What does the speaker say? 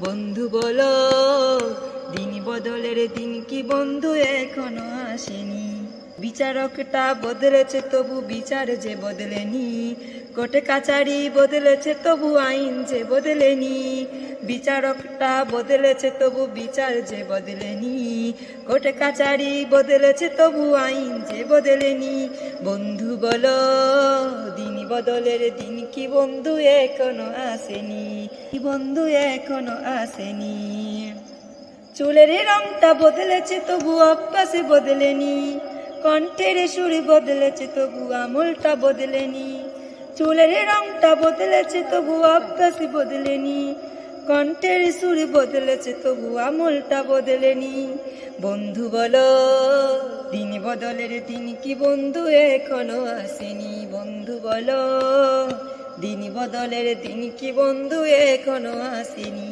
বন্ধু বলো দিন বদলের দিন কি বন্ধু এখনও আসেনি? বিচারকটা বদলেছে তবু বিচার যে বদলেনি। কোর্টে কাচারি বদলেছে তবু আইন যে বদলেনি। বিচারকটা বদলেছে তবু বিচার যে বদলেনি। কোর্টে কাচারি বদলেছে তবু আইন যে বদলেনি। বন্ধু বলো, দিন বদলের দিন কি বন্ধু এখনও আসেনি? কি বন্ধু এখনও আসেনি? চুলের রংটা বদলেছে তবু অভ্যাসে বদলেনি। কণ্ঠের সুর বদলেছে, তবু আমলটা বদলেনি। চুলের রংটা বদলেছে, তবু অভ্যাসে বদলেনি। কণ্ঠের সুর বদলেছে, তবু আমলটা বদলেনি। বন্ধু বলো, দিন বদলের দিন কি বন্ধু এখনও আসেনি? বন্ধু বলো, দিন বদলের দিন কি বন্ধু এখনও আসেনি?